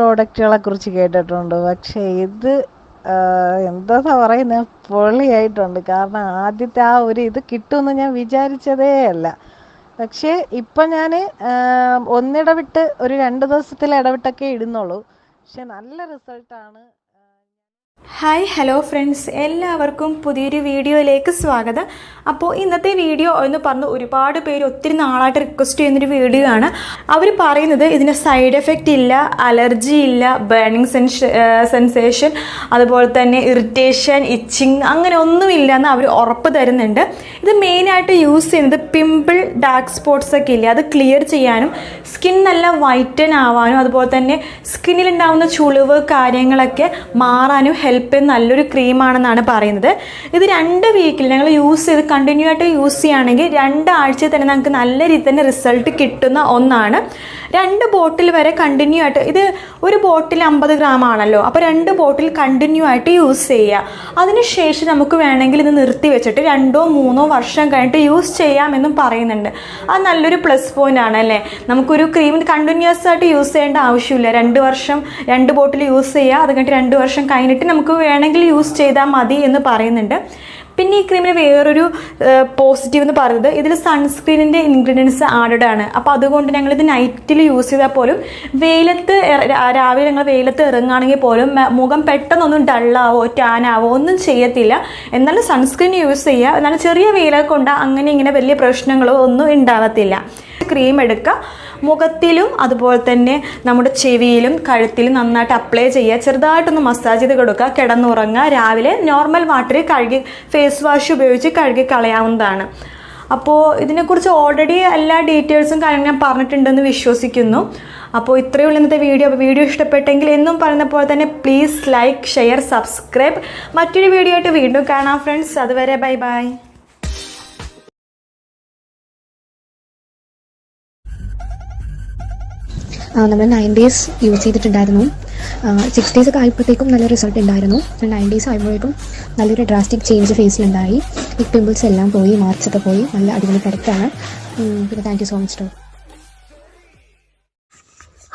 പ്രോഡക്റ്റുകളെ കുറിച്ച് കേട്ടിട്ടുണ്ട്. പക്ഷെ ഇത് എന്താ പറയുന്നത് പൊളിയായിട്ടുണ്ട് കാരണം ആദ്യത്തെ ആ ഒരു ഇത് കിട്ടുമെന്ന് ഞാൻ വിചാരിച്ചതേ അല്ല. പക്ഷേ ഇപ്പം ഞാൻ ഒന്നിടവിട്ട് ഒരു രണ്ട് ദിവസത്തിൽ ഇടവിട്ടൊക്കെ ഇടുന്നുള്ളൂ. പക്ഷെ നല്ല റിസൾട്ടാണ് ഹായ് ഹലോ ഫ്രണ്ട്സ് എല്ലാവർക്കും പുതിയൊരു വീഡിയോയിലേക്ക് സ്വാഗതം. അപ്പോൾ ഇന്നത്തെ വീഡിയോ എന്ന് പറഞ്ഞ് ഒരുപാട് പേര് ഒത്തിരി നാളായിട്ട് റിക്വസ്റ്റ് ചെയ്യുന്നൊരു വീഡിയോ ആണ്. അവർ പറയുന്നത് ഇതിന് സൈഡ് എഫക്റ്റ് ഇല്ല അലർജി ഇല്ല ബേണിംഗ് സെൻസേഷൻ അതുപോലെ തന്നെ ഇറിറ്റേഷൻ ഇച്ചിങ് അങ്ങനെ ഒന്നുമില്ല എന്ന് അവർ ഉറപ്പ് തരുന്നുണ്ട്. ഇത് മെയിനായിട്ട് യൂസ് ചെയ്യുന്നത് പിമ്പിൾ ഡാർക്ക് സ്പോട്ട്സ് ഒക്കെ ഇല്ല? അത് ക്ലിയർ ചെയ്യാനും സ്കിൻ നല്ല വൈറ്റൻ ആവാനും അതുപോലെ തന്നെ സ്കിന്നിലുണ്ടാവുന്ന ചുളിവ് കാര്യങ്ങളൊക്കെ മാറാനും ഹെൽപ്പ് ചെയ്യുന്ന നല്ലൊരു ക്രീമാണെന്നാണ് പറയുന്നത്. ഇത് രണ്ട് വീക്കിൽ ഞങ്ങൾ യൂസ് ചെയ്ത് കണ്ടിന്യൂ ആയിട്ട് യൂസ് ചെയ്യുകയാണെങ്കിൽ രണ്ടാഴ്ച തന്നെ നമുക്ക് നല്ല രീതിയിൽ തന്നെ റിസൾട്ട് കിട്ടുന്ന ഒന്നാണ്. രണ്ട് ബോട്ടിൽ വരെ കണ്ടിന്യൂ ആയിട്ട് ഇത് ഒരു ബോട്ടിൽ അമ്പത് ഗ്രാം ആണല്ലോ. അപ്പോൾ രണ്ട് ബോട്ടിൽ കണ്ടിന്യൂ ആയിട്ട് യൂസ് ചെയ്യുക. അതിനുശേഷം നമുക്ക് വേണമെങ്കിൽ ഇത് നിർത്തി വെച്ചിട്ട് രണ്ടോ മൂന്നോ വർഷം കഴിഞ്ഞിട്ട് യൂസ് ചെയ്യാമെന്നും പറയുന്നുണ്ട്. അത് നല്ലൊരു പ്ലസ് പോയിന്റ് ആണ് അല്ലേ? നമുക്കൊരു ക്രീം കണ്ടിന്യൂസ് ആയിട്ട് യൂസ് ചെയ്യേണ്ട ആവശ്യമില്ല. രണ്ട് വർഷം രണ്ട് ബോട്ടിൽ യൂസ് ചെയ്യുക. അത് കഴിഞ്ഞിട്ട് രണ്ട് വർഷം കഴിഞ്ഞിട്ട് നമുക്ക് വേണമെങ്കിൽ യൂസ് ചെയ്താൽ മതി എന്ന് പറയുന്നുണ്ട്. പിന്നെ ഈ ക്രീമിന് വേറൊരു പോസിറ്റീവ് എന്ന് പറയുന്നത് ഇതിൽ സൺസ്ക്രീനിന്റെ ഇൻഗ്രീഡിയൻസ് ആഡഡ് ആണ്. അപ്പോൾ അതുകൊണ്ട് ഞങ്ങളിത് നൈറ്റിൽ യൂസ് ചെയ്താൽ പോലും വെയിലത്ത് രാവിലെ ഞങ്ങൾ വെയിലത്ത് ഇറങ്ങുകയാണെങ്കിൽ പോലും മുഖം പെട്ടെന്നൊന്നും ഡള്ളാവോ ടാനാവോ ഒന്നും ചെയ്യത്തില്ല. എന്നാലും സൺസ്ക്രീൻ യൂസ് ചെയ്യുക. എന്നാലും ചെറിയ വെയിലൊക്കെ കൊണ്ട് അങ്ങനെ ഇങ്ങനെ വലിയ പ്രശ്നങ്ങളോ ഒന്നും ഉണ്ടാവത്തില്ല. ക്രീം എടുക്കുക. മുഖത്തിലും അതുപോലെ തന്നെ നമ്മുടെ ചെവിയിലും കഴുത്തിലും നന്നായിട്ട് അപ്ലൈ ചെയ്യുക. ചെറുതായിട്ടൊന്ന് മസാജ് ചെയ്ത് കൊടുക്കുക. കിടന്നുറങ്ങുക. രാവിലെ നോർമൽ വാട്ടറിൽ കഴുകി ഫേസ് വാഷ് ഉപയോഗിച്ച് കഴുകി കളയാവുന്നതാണ് അപ്പോൾ ഇതിനെക്കുറിച്ച് ഓൾറെഡി എല്ലാ ഡീറ്റെയിൽസും കാര്യങ്ങളും ഞാൻ പറഞ്ഞിട്ടുണ്ടെന്ന് വിശ്വസിക്കുന്നു. അപ്പോൾ ഇത്രയേ ഉള്ളൂ ഇന്നത്തെ വീഡിയോ വീഡിയോ ഇഷ്ടപ്പെട്ടെങ്കിൽ എന്നും പറയുന്ന പോലെ തന്നെ പ്ലീസ് ലൈക്ക് ഷെയർ സബ്സ്ക്രൈബ് മറ്റൊരു വീഡിയോ ആയിട്ട് വീണ്ടും കാണാം ഫ്രണ്ട്സ് അതുവരെ ബൈ ബൈ നമ്മൾ നയൻ ഡേയ്സ് യൂസ് ചെയ്തിട്ടുണ്ടായിരുന്നു. സിക്സ് ഡേയ്സ് ഒക്കെ ആയപ്പോഴത്തേക്കും നല്ല റിസൾട്ട് ഉണ്ടായിരുന്നു. നയൻ ഡേയ്സ് ആയപ്പോഴേക്കും നല്ലൊരു ഡ്രാസ്റ്റിക് ചേഞ്ച് ഫേസിലുണ്ടായി ഈ പിമ്പിൾസ് എല്ലാം പോയി മാർച്ചൊക്കെ പോയി. നല്ല അടിപൊളി പ്രൊഡക്റ്റാണ് പിന്നെ thank you so much to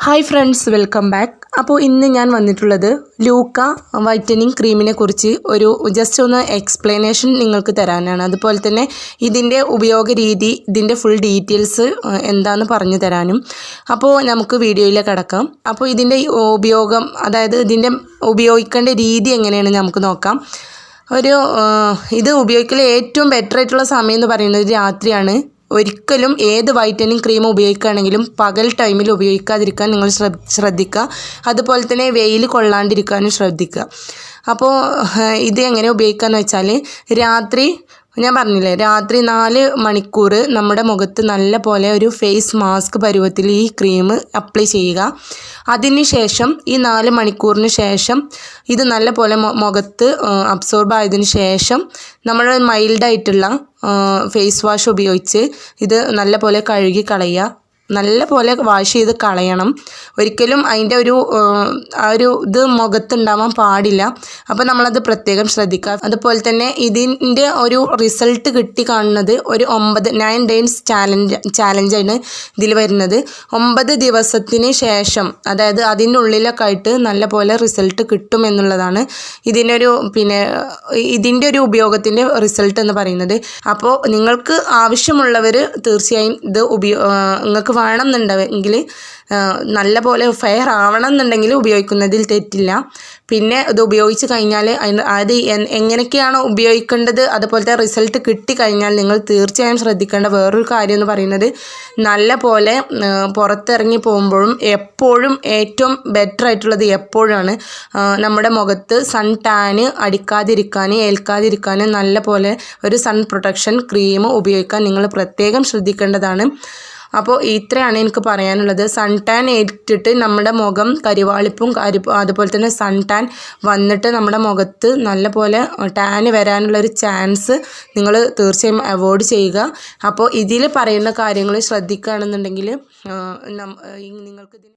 hi friends welcome back അപ്പോൾ ഇന്ന് ഞാൻ വന്നിട്ടുള്ളത് ലൂക്ക വൈറ്റനിങ് ക്രീമിനെ കുറിച്ച് ഒരു ജസ്റ്റ് ഒന്ന് എക്സ്പ്ലനേഷൻ നിങ്ങൾക്ക് തരാനാണ്. അതുപോലെ തന്നെ ഇതിന്റെ ഉപയോഗ രീതി ഇതിന്റെ ഫുൾ ഡീറ്റെയിൽസ് എന്താണെന്ന് പറഞ്ഞു തരാനും. അപ്പോൾ നമുക്ക് വീഡിയോയിലേക്ക് കടക്കാം. അപ്പോൾ ഇതിന്റെ ഉപയോഗം അതായത് ഇതിന്റെ ഉപയോഗിക്കേണ്ട രീതി എങ്ങനെയാണ് നമുക്ക് നോക്കാം. ഒരു ഇത് ഉപയോഗിക്കൽ ഏറ്റവും ബെറ്റർ ആയിട്ടുള്ള സമയം എന്ന് പറയുന്നത് രാത്രിയാണ്. ഒരിക്കലും ഏത് വൈറ്റനിങ് ക്രീം ഉപയോഗിക്കുകയാണെങ്കിലും പകൽ ടൈമിൽ ഉപയോഗിക്കാതിരിക്കാൻ നിങ്ങൾ ശ്രദ്ധിക്കുക. അതുപോലെ തന്നെ വെയിൽ കൊള്ളാണ്ടിരിക്കാനും ശ്രദ്ധിക്കുക. അപ്പോൾ ഇത് എങ്ങനെ ഉപയോഗിക്കുക എന്ന് വെച്ചാൽ രാത്രി ഞാൻ പറഞ്ഞില്ലേ രാത്രി നാല് മണിക്കൂർ നമ്മുടെ മുഖത്ത് നല്ല പോലെ ഒരു ഫേസ് മാസ്ക് പരുവത്തിൽ ഈ ക്രീം അപ്ലൈ ചെയ്യുക. അതിന് ശേഷം ഈ നാല് മണിക്കൂറിന് ശേഷം ഇത് നല്ല പോലെ മുഖത്ത് അബ്സോർബ് ആയതിന് ശേഷം നമ്മൾ മൈൽഡായിട്ടുള്ള ഫേസ് വാഷ് ഉപയോഗിച്ച് ഇത് നല്ല പോലെ കഴുകി കളയുക. നല്ല പോലെ വാഷ് ചെയ്ത് കളയണം. ഒരിക്കലും അതിന്റെ ഒരു ആ, ഒരു ഇത് മുഖത്തുണ്ടാവാൻ പാടില്ല. അപ്പോൾ നമ്മളത് പ്രത്യേകം ശ്രദ്ധിക്കുക. അതുപോലെ തന്നെ ഇതിന്റെ ഒരു റിസൾട്ട് കിട്ടി കാണുന്നത് ഒരു ഒമ്പത് നയൻ ഡേയ്സ് ചാലഞ്ച് ചാലഞ്ചാണ് ഇതിൽ വരുന്നത്. ഒമ്പത് ദിവസത്തിന് ശേഷം അതായത് അതിന്റെ ഉള്ളിലൊക്കെ ആയിട്ട് നല്ല പോലെ റിസൾട്ട് കിട്ടും എന്നുള്ളതാണ് ഇതിനൊരു പിന്നെ ഇതിന്റെ ഒരു ഉപയോഗത്തിന്റെ റിസൾട്ട് എന്ന് പറയുന്നത്. അപ്പോൾ നിങ്ങൾക്ക് ആവശ്യമുള്ളവർ തീർച്ചയായും ഇത് ഉപയോ നിങ്ങൾക്ക് വേണം എന്നുണ്ടെങ്കിൽ നല്ല പോലെ ഫെയർ ആവണം എന്നുണ്ടെങ്കിൽ ഉപയോഗിക്കുന്നതിൽ തെറ്റില്ല. പിന്നെ ഇത് ഉപയോഗിച്ച് കഴിഞ്ഞാൽ അത് എങ്ങനെയൊക്കെയാണോ ഉപയോഗിക്കേണ്ടത് അതുപോലത്തെ റിസൾട്ട് കിട്ടിക്കഴിഞ്ഞാൽ നിങ്ങൾ തീർച്ചയായും ശ്രദ്ധിക്കേണ്ട വേറൊരു കാര്യം എന്ന് പറയുന്നത് നല്ല പോലെ പുറത്തിറങ്ങി പോകുമ്പോഴും എപ്പോഴും ഏറ്റവും ബെറ്റർ ആയിട്ടുള്ളത് എപ്പോഴാണ് നമ്മുടെ മുഖത്ത് സൺ ടാന് അടിക്കാതിരിക്കാൻ ഏൽക്കാതിരിക്കാൻ നല്ല പോലെ ഒരു സൺ പ്രൊട്ടക്ഷൻ ക്രീം ഉപയോഗിക്കാൻ നിങ്ങൾ പ്രത്യേകം ശ്രദ്ധിക്കേണ്ടതാണ്. അപ്പോൾ ഇത്രയാണ് എനിക്ക് പറയാനുള്ളത്. സൺ ടാൻ ഏറ്റിട്ട് നമ്മുടെ മുഖം കരിവാളിപ്പും കരി അതുപോലെ തന്നെ സൺ ടാൻ വന്നിട്ട് നമ്മുടെ മുഖത്ത് നല്ല പോലെ ടാന് വരാനുള്ളൊരു ചാൻസ് നിങ്ങൾ തീർച്ചയായും അവോയ്ഡ് ചെയ്യുക. അപ്പോൾ ഇതിൽ പറയുന്ന കാര്യങ്ങൾ ശ്രദ്ധിക്കുകയാണെന്നുണ്ടെങ്കിൽ നിങ്ങൾക്ക്